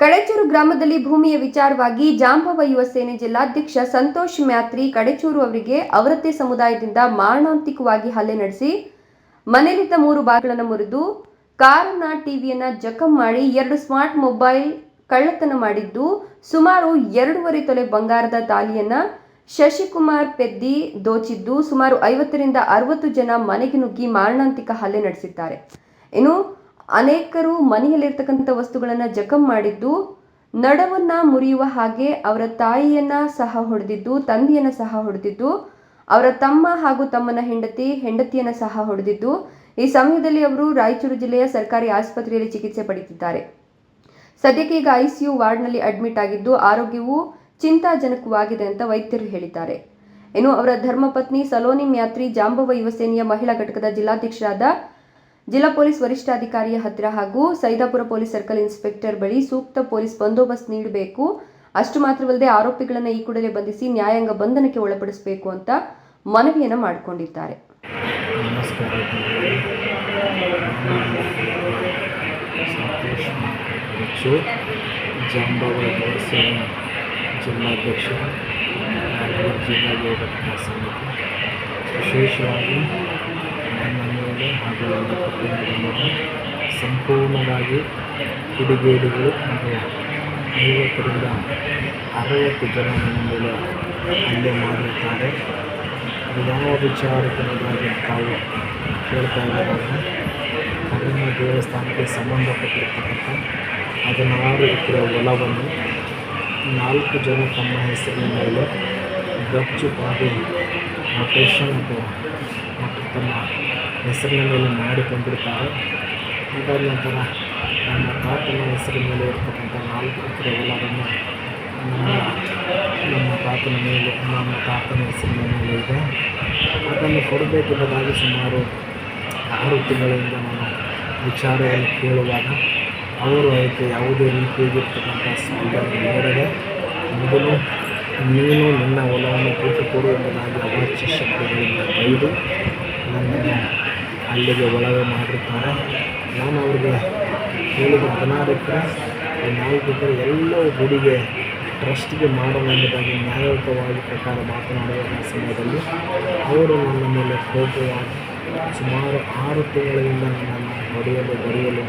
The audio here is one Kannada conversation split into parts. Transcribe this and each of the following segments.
ಕಡೆಚೂರು ಗ್ರಾಮದಲ್ಲಿ ಭೂಮಿಯ ವಿಚಾರವಾಗಿ ಜಾಂಬವ ಯುವ ಸೇನೆ ಜಿಲ್ಲಾಧ್ಯಕ್ಷ ಸಂತೋಷ್ ಮ್ಯಾತ್ರಿ ಕಡೆಚೂರು ಅವರಿಗೆ ಅವರತ್ತೆ ಸಮುದಾಯದಿಂದ ಮಾರಣಾಂತಿಕವಾಗಿ ಹಲ್ಲೆ ನಡೆಸಿ ಮನೆಯಲ್ಲಿದ್ದ ಮೂರು ಬಾಗಿಲನ್ನು ಮುರಿದು ಕಾರನ್ನ ಟಿವಿಯನ್ನ ಜಖಂ ಮಾಡಿ ಎರಡು ಸ್ಮಾರ್ಟ್ ಮೊಬೈಲ್ ಕಳ್ಳತನ ಮಾಡಿದ್ದು ಸುಮಾರು ಎರಡೂವರೆ ತೊಲೆ ಬಂಗಾರದ ತಾಲಿಯನ್ನ ಶಶಿಕುಮಾರ್ ಪೆದ್ದಿ ದೋಚಿದ್ದು ಸುಮಾರು ಐವತ್ತರಿಂದ ಅರವತ್ತು ಜನ ಮನೆಗೆ ನುಗ್ಗಿ ಮಾರಣಾಂತಿಕ ಹಲ್ಲೆ ನಡೆಸಿದ್ದಾರೆ. ಇನ್ನು ಅನೇಕರು ಮನೆಯಲ್ಲಿರ್ತಕ್ಕಂಥ ವಸ್ತುಗಳನ್ನು ಜಖಂ ಮಾಡಿದ್ದು, ನಡವನ್ನ ಮುರಿಯುವ ಹಾಗೆ ಅವರ ತಾಯಿಯನ್ನ ಸಹ ಹೊಡೆದಿದ್ದು, ತಂದೆಯನ್ನ ಸಹ ಹೊಡೆದಿದ್ದು, ಅವರ ತಮ್ಮ ಹಾಗೂ ತಮ್ಮನ ಹೆಂಡತಿ, ಹೆಂಡತಿಯನ್ನ ಸಹ ಹೊಡೆದಿದ್ದು, ಈ ಸಮಯದಲ್ಲಿ ಅವರು ರಾಯಚೂರು ಜಿಲ್ಲೆಯ ಸರ್ಕಾರಿ ಆಸ್ಪತ್ರೆಯಲ್ಲಿ ಚಿಕಿತ್ಸೆ ಪಡೆಯುತ್ತಿದ್ದಾರೆ ಸದ್ಯಕ್ಕೆ ಈಗ ಐಸಿಯು ವಾರ್ಡ್ನಲ್ಲಿ ಅಡ್ಮಿಟ್ ಆಗಿದ್ದು, ಆರೋಗ್ಯವು ಚಿಂತಾಜನಕವಾಗಿದೆ ಅಂತ ವೈದ್ಯರು ಹೇಳಿದ್ದಾರೆ. ಇನ್ನು ಅವರ ಧರ್ಮಪತ್ನಿ ಸಲೋನಿ ಮ್ಯಾತ್ರಿ ಜಾಂಬವ ಯುವಸೇನೆಯ ಮಹಿಳಾ ಘಟಕದ ಜಿಲ್ಲಾಧ್ಯಕ್ಷರಾದ ಜಿಲ್ಲಾ ಪೊಲೀಸ್ ವರಿಷ್ಠಾಧಿಕಾರಿಯ ಹತ್ತಿರ ಹಾಗೂ ಸೈದಾಪುರ ಪೊಲೀಸ್ ಸರ್ಕಲ್ ಇನ್ಸ್ಪೆಕ್ಟರ್ ಬಳಿ ಸೂಕ್ತ ಪೊಲೀಸ್ ಬಂದೋಬಸ್ತ್ ನೀಡಬೇಕು. ಅಷ್ಟು ಮಾತ್ರವಲ್ಲದೆ ಆರೋಪಿಗಳನ್ನು ಈ ಕೂಡಲೇ ಬಂಧಿಸಿ ನ್ಯಾಯಾಂಗ ಬಂಧನಕ್ಕೆ ಒಳಪಡಿಸಬೇಕು ಅಂತ ಮನವಿಯನ್ನು ಮಾಡಿಕೊಂಡಿದ್ದಾರೆ. ಜಿಲ್ಲಾಧ್ಯಕ್ಷ ಜಿಲ್ಲಾ ವಿಶೇಷವಾಗಿ ಸಂಪೂರ್ಣವಾಗಿ ಕಿಡಿಗೇಡಿಗಳು ಅಂದರೆ ಐವತ್ತರಿಂದ ಅರವತ್ತು ಜನ ಮೇಲೆ ಹಲ್ಲೆ ಮಾಡಿರುತ್ತಾರೆ ಯಾವ ವಿಚಾರಕ್ಕೆಂಬುದಾಗಿ ತಾವು ಕೇಳ್ತಾ ಇದ್ದಾರೆ ಅದನ್ನು ದೇವಸ್ಥಾನಕ್ಕೆ ಸಂಬಂಧಪಟ್ಟಿರ್ತಕ್ಕಂಥ ಹದಿನಾರು ಎಕರೆ ಹೊಲವನ್ನು ನಾಲ್ಕು ಜನ ತಮ್ಮ ಹೆಸರಿನ ಮೇಲೆ ಗಚ್ಚು ಬಾಗಿ ಮತ್ತು ಮತ್ತು ತಮ್ಮ ಹೆಸರಿನ ಮೇಲೆ ಮಾಡಿಕೊಂಡಿರ್ತಾರೆ ಅದಾದ ನಂತರ ನಮ್ಮ ತಾತನ ಹೆಸರಿನ ಮೇಲೆ ಇರ್ತಕ್ಕಂಥ ನಾಲ್ಕು ಹೊಲವನ್ನು ನಮ್ಮ ತಾತನ ಮೇಲೆ, ನಮ್ಮ ತಾತನ ಹೆಸರಿನ ಮೇಲೆ ಇದೆ. ಅದನ್ನು ಕೊಡಬೇಕೆಂಬುದಾಗಿ ಸುಮಾರು ಆರು ತಿಂಗಳಿಂದ ನಾನು ವಿಚಾರವನ್ನು ಕೇಳುವಾಗ ಅವರು ಅದಕ್ಕೆ ಯಾವುದೇ ರೀತಿಯಾಗಿರ್ತಕ್ಕಂಥ ಸ್ಪಂದನೆ ನೀಡದೆ ಮೊದಲು ನೀನು ನನ್ನ ಹೊಲವನ್ನು ಬಿಟ್ಟು ಕೊಡು ಎಂಬುದಾಗಿ ಅವಾಚ್ಯ ಶಬ್ದಗಳಿಂದ ಬೈದು ನನ್ನನ್ನು ಅಲ್ಲಿಗೆ ಒಳಗೆ ಮಾಡಿರ್ತಾರೆ. ನಾನು ಅವ್ರಿಗೆ ಹೇಳಿದ ಈ ನಾಲ್ಕು ಎಲ್ಲವೂ ಗುಡಿಗೆ ಟ್ರಸ್ಟ್ಗೆ ಮಾಡೋಣ ಎಂಬುದಾಗಿ ನ್ಯಾಯಯುತವಾಗಿ ಪ್ರಕಾರ ಮಾತನಾಡುವ ಸಮಯದಲ್ಲಿ ಅವರು ನನ್ನ ಮೇಲೆ ಕೋಪವಾಗಿ ಸುಮಾರು ಆರು ತಿಂಗಳಿಂದ ನನ್ನನ್ನು ಹೊಡೆಯಲು ಬರೆಯಲು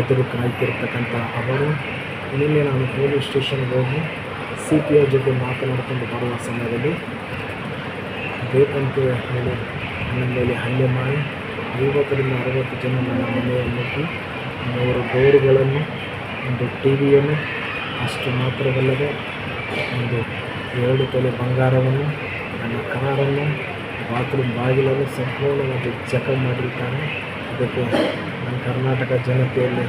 ಎದುರು ಕಾಯ್ತಿರ್ತಕ್ಕಂಥ ಅವರು ನಿನ್ನೆ ನಾನು ಪೊಲೀಸ್ ಸ್ಟೇಷನ್ಗೆ ಹೋಗಿ ಸಿ ಪಿ ಐ ಜೊತೆ ಮಾತನಾಡಿಕೊಂಡು ಬರುವ ಸಮಯದಲ್ಲಿ ಬೇಕಂತ ಹೇಳಿ ನನ್ನ ಮೇಲೆ ಹಲ್ಲೆ ಮಾಡಿ ಐವತ್ತರಿಂದ ಅರವತ್ತು ಜನ ನನ್ನ ನುಗ್ಗಿ ಮೂರು ಡೋರ್ಗಳನ್ನು, ಒಂದು ಟಿ ವಿಯನ್ನು ಅಷ್ಟು ಮಾತ್ರವಲ್ಲದೆ ಒಂದು ಎರಡು ತೊಲೆ ಬಂಗಾರವನ್ನು, ನನ್ನ ಕಾರನ್ನು, ಬಾತ್ರೂಮ್ ಬಾಗಿಲನ್ನು ಸಂಪೂರ್ಣವಾಗಿ ಚೆಕ್ ಮಾಡಿರ್ತಾರೆ ಅದಕ್ಕೆ ನನ್ನ ಕರ್ನಾಟಕ ಜನತೆಯಲ್ಲಿ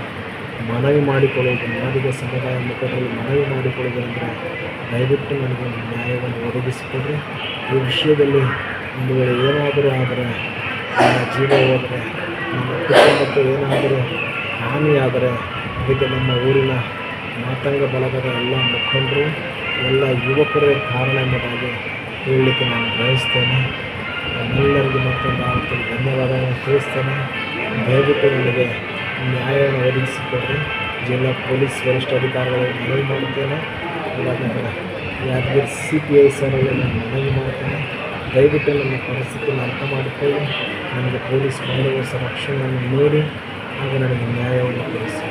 ಮನವಿ ಮಾಡಿಕೊಳ್ಳುವುದು ಮಾಡಿದ ಸಮುದಾಯ ಮುಖದಲ್ಲಿ ಮನವಿ ಮಾಡಿಕೊಳ್ಳುವುದಂದರೆ ದಯವಿಟ್ಟು ನನಗೆ ನ್ಯಾಯವನ್ನು ಒದಗಿಸಿಕೊಡ್ರಿ. ಈ ವಿಷಯದಲ್ಲಿ ಒಂದು ವೇಳೆ ಏನಾದರೂ ಆದರೆ ನನ್ನ ಜೀವ ಹೋದರೆ, ನಮ್ಮ ಕುಟುಂಬಕ್ಕೆ ಏನಾದರೂ ಹಾನಿಯಾದರೆ ಅದಕ್ಕೆ ನಮ್ಮ ಊರಿನ ಮಾತಂಗ ಬಳಗದ ಎಲ್ಲ ಮುಖಂಡರು, ಎಲ್ಲ ಯುವಕರೇ ಕಾರಣ ಎಂಬುದಾಗಿ ಹೇಳಲಿಕ್ಕೆ ನಾನು ಬಯಸ್ತೇನೆ. ನಮ್ಮೆಲ್ಲರಿಗೂ ಮತ್ತೊಂದು ಆವತ್ತು ಧನ್ಯವಾದಗಳನ್ನು ತಿಳಿಸ್ತೇನೆ. ದಯವಿಟ್ಟು ನನಗೆ ನ್ಯಾಯವನ್ನು ಒದಗಿಸಿಕೊಡ್ರಿ ಜಿಲ್ಲಾ ಪೊಲೀಸ್ ವರಿಷ್ಠಾಧಿಕಾರಿಗಳಿಗೆ ಮನವಿ ಮಾಡುತ್ತೇನೆ. Yadgiri C P I sir ನಾನು ಮನವಿ ಮಾಡ್ತೇನೆ ದಯವಿಟ್ಟು ನಮ್ಮ ಪರಿಸ್ಥಿತಿಯನ್ನು ಅರ್ಥ ಮಾಡಿಕೊಳ್ಳಿ. ನನಗೆ ಪೊಲೀಸ್ ಬಂದೋಬಸ್ತ್ ರಕ್ಷಣೆಯನ್ನು ನೋಡಿ ಹಾಗೂ ನನಗೆ ನ್ಯಾಯವನ್ನು ಕೊಡಿಸಿ.